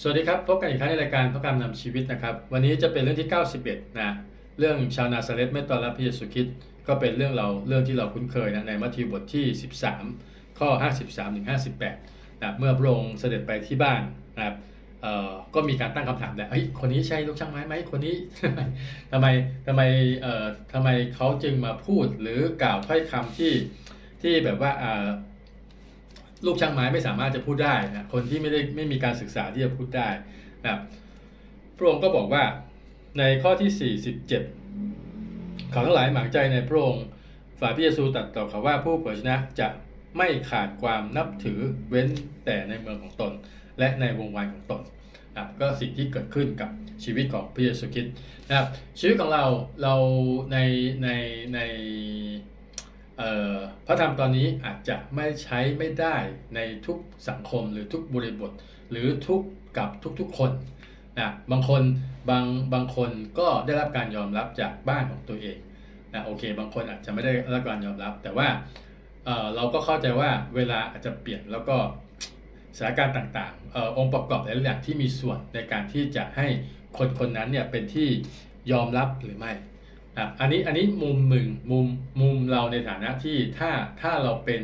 สวัสดีครับ พบกันอีกครั้งในรายการพระกรรมนำชีวิตนะครับ วันนี้จะเป็นเรื่องที่ 91 นะ เรื่องชาวนาซาเรตไม่ต้อนรับพระเยซูคริสต์ก็เป็นเรื่องเราเรื่องที่เราคุ้นเคยนะในมัทธิวบทที่ 13 ข้อ 53ถึง58นะเมื่อพระองค์เสด็จไปที่บ้านนะครับก็มีการตั้งคำถามแหละเฮ้ย คนนี้ใช่ลูกช่างไม้ไหม คนนี้ทำไมทำไมทำไมเขาจึงมาพูดหรือกล่าวถ้อยคำที่ที่แบบว่า ลูกช่างไม้ไม่สามารถจะพูดได้นะคนที่ไม่ได้ไม่มีการศึกษาที่จะพูดได้นะพระองค์ก็บอกว่าในข้อที่ 47เขาทั้งหลายหมางใจในพระองค์ฝ่ายพระเยซูตรัสต่อเขาว่าผู้เผยชนะจะไม่ขาดความนับถือเว้นแต่ในเมืองของตน และในวงวานของตนนะครับก็สิ่งที่เกิดขึ้นกับชีวิตของพระเยซูคริสต์นะครับชีวิตของเราเราในในใน พระธรรมตอนนี้อาจจะไม่ใช้ไม่ได้ในทุกสังคมหรือทุกบริบท หรือทุกกับทุกๆคนนะบางคนบางบางคนก็ได้รับการยอมรับจากบ้านของตัวเองนะโอเค บางคนอาจจะไม่ได้รับการยอมรับ แต่ว่าเเราก็เข้าใจว่าเวลาอาจจะเปลี่ยนแล้วก็สถานการณ์ต่างๆอองค์ประกอบหลายอย่างที่มีส่วนในการที่จะให้คนคนนั้นเนี่ยเป็นที่ยอมรับหรือไม่ อะอันนี้อันนี้มุมหนึ่งมุมมุมเราในฐานะที่ถ้าถ้าเราเป็น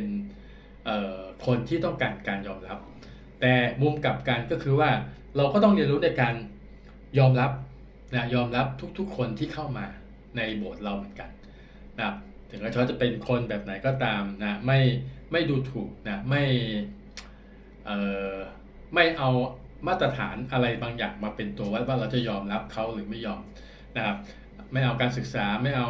คนที่ต้องการการยอมรับ แต่มุมกลับกันก็คือว่าเราก็ต้องเรียนรู้ในการยอมรับนะยอมรับทุกๆ คนที่เข้ามาในโบสถ์เราเหมือนกันนะถึงแม้เขาจะเป็นคนแบบไหนก็ตามนะไม่ไม่ดูถูกนะไม่เอ่อไม่เอามาตรฐานอะไรบางอย่างมาเป็นตัววัดว่าเราจะยอมรับเขาหรือไม่ยอมนะครับ ไม่เอาการศึกษาไม่เอา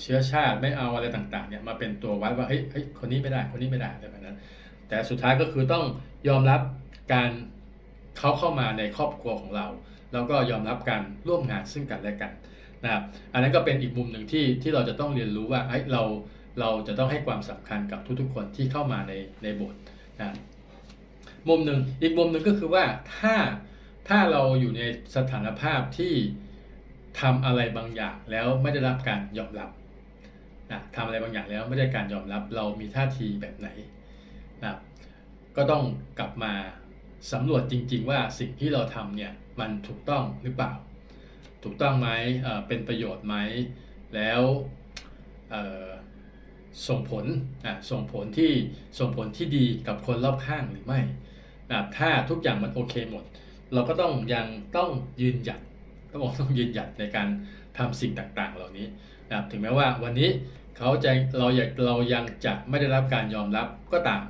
เชื้อชาติไม่เอาอะไรต่างๆเนี่ยมาเป็นตัววัดว่าเฮ้ยเฮ้ยคนนี้ไม่ได้คนนี้ไม่ได้อะไรแบบนั้น แต่สุดท้ายก็คือต้องยอมรับการเขาเข้ามาในครอบครัวของเรา แล้วก็ยอมรับการร่วมงานซึ่งกันและกันนะครับอันนั้นก็เป็นอีกมุมหนึ่งที่ที่เราจะต้องเรียนรู้ว่าเฮ้ยเราเราจะต้องให้ความสำคัญกับทุกๆ คนที่เข้ามาในในโบสถ์นะมุมหนึ่งอีกมุมหนึ่งก็คือว่าถ้าถ้าเราอยู่ในสถานภาพที่ ทำอะไรบางอย่างแล้วไม่ได้รับการยอมรับนะทำอะไรบางอย่างแล้วไม่ได้การยอมรับเรามีท่าทีแบบไหนนะก็ต้องกลับมาสำรวจจริง ๆ ว่าสิ่งที่เราทำเนี่ยมันถูกต้องหรือเปล่า ถูกต้องไหมเอ่อเป็นประโยชน์ไหมแล้วเออส่งผลอะส่งผลที่ส่งผลที่ดีกับคนรอบข้างหรือไม่นะถ้าทุกอย่างมันโอเคหมด เราก็ต้องยังต้องยืนหยัด ต้องบอกต้องยืนหยัดในการทำสิ่งต่างๆ เหล่านี้นะครับถึงแม้ว่าวันนี้เขาจะเราอยากเรายังจะไม่ได้รับการยอมรับก็ตาม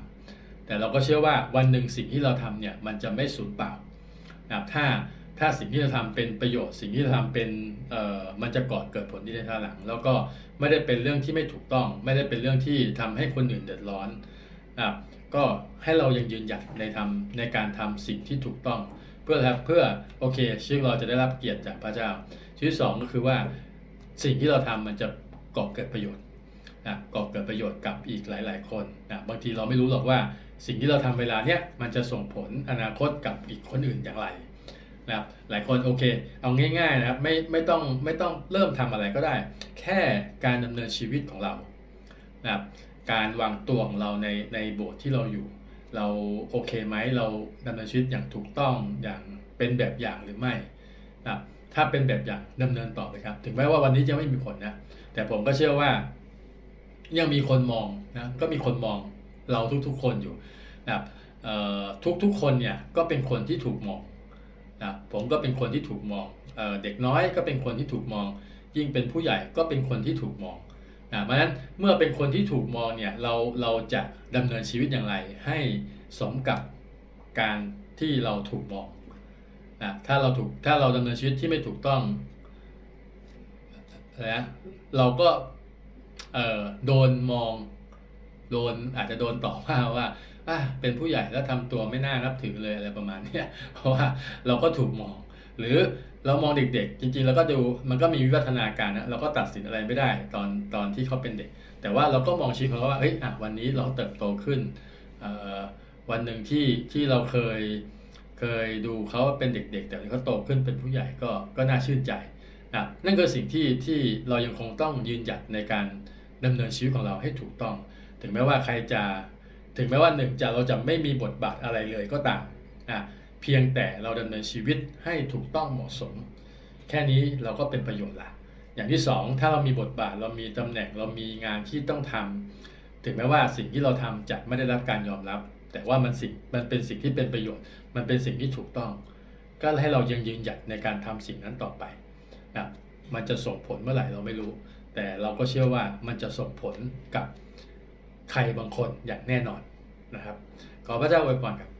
แต่เราก็เชื่อว่าวันหนึ่งสิ่งที่เราทำเนี่ยมันจะไม่สูญเปล่านะครับถ้าถ้าสิ่งที่เราทำเป็นประโยชน์ สิ่งที่เราทำเป็นเอ่อมันจะก่อเกิดผลที่ในทางหลัง แล้วก็ไม่ได้เป็นเรื่องที่ไม่ถูกต้อง ไม่ได้เป็นเรื่องที่ทำให้คนอื่นเดือดร้อนนะครับก็ให้เรายังยืนหยัดในทำในการทำสิ่งที่ถูกต้อง พื่อครับเพื่อโอเคชีวิตเราจะได้รับเกียรติจากพระเจ้าชีวิตสองก็คือว่าสิ่งที่เราทำมันจะก่อเกิดประโยชน์นะก่อเกิดประโยชน์กับอีกหลาย ๆ คนนะบางทีเราไม่รู้หรอกว่าสิ่งที่เราทำเวลาเนี้ยมันจะส่งผลอนาคตกับอีกคนอื่นอย่างไรนะครับหลายคนโอเค เอาง่ายๆนะครับไม่ไม่ต้องไม่ต้องเริ่มทำอะไรก็ได้ แค่การดำเนินชีวิตของเรานะครับการวางตัวของเราในในโบสถ์ที่เราอยู่ เราโอเคไหมเราดำเนินชีวิตอย่างถูกต้องอย่างเป็นแบบอย่างหรือไม่นะถ้าเป็นแบบอย่างดำเนินต่อไปครับ ถึงแม้ว่าวันนี้จะไม่มีผลนะ แต่ผมก็เชื่อว่ายังมีคนมองนะก็มีคนมองเราทุกๆคนอยู่นะครับทุกๆคนเนี่ยก็เป็นคนที่ถูกมองนะผมก็เป็นคนที่ถูกมองเอเด็กน้อยก็เป็นคนที่ถูกมอง ยิ่งเป็นผู้ใหญ่ก็เป็นคนที่ถูกมอง นะเพราะฉะนั้นเมื่อเป็นคนที่ถูกมองเนี่ยเราเราจะดำเนินชีวิตอย่างไร ให้สมกับการที่เราถูกมองนะถ้าเราถูกถ้าเราดำเนินชีวิตที่ไม่ถูกต้องนะเราก็เอ่อโดนมองโดนอาจจะโดนต่อว่าว่าเป็นผู้ใหญ่แล้วทำตัวไม่น่านับถือเลยอะไรประมาณเนี้ยเพราะว่าเราก็ถูกมอง หรือเรามองเด็กๆ จริงๆ แล้วก็ดูมันก็มีวิวัฒนาการนะเราก็ตัดสินอะไรไม่ได้ตอนตอนที่เขาเป็นเด็ก แต่ว่าเราก็มองชีวิตของเขาว่าเฮ้ยอะวันนี้เราเติบโตขึ้นวันหนึ่งที่ที่เราเคยเคยดูเขาเป็นเด็ก ๆ แต่เขาโตขึ้นเป็นผู้ใหญ่ก็ก็น่าชื่นใจนะนั่นคือสิ่งที่ที่เรายังคงต้องยืนหยัดในการดำเนินชีวิตของเราให้ถูกต้อง ถึงแม้ว่าใครจะถึงแม้ว่าหนึ่งจะเราจะไม่มีบทบาทอะไรเลยก็ตามอะ เพียงแต่เราดำเนินชีวิตให้ถูกต้องเหมาะสม แค่นี้เราก็เป็นประโยชน์ละอย่างที่สองถ้าเรามีบทบาทเรามีตำแหน่งเรามีงานที่ต้องทำถึงแม้ว่าสิ่งที่เราทำจะไม่ได้รับการยอมรับ แต่ว่ามันสิ่งมันเป็นสิ่งที่เป็นประโยชน์ มันเป็นสิ่งที่ถูกต้อง ก็ให้เรายังยืนหยัดในการทำสิ่งนั้นต่อไปนะมันจะส่งผลเมื่อไหร่เราไม่รู้ แต่เราก็เชื่อว่ามันจะส่งผลกับใครบางคนอย่างแน่นอนนะครับ ขอพระเจ้าอวยพรครับ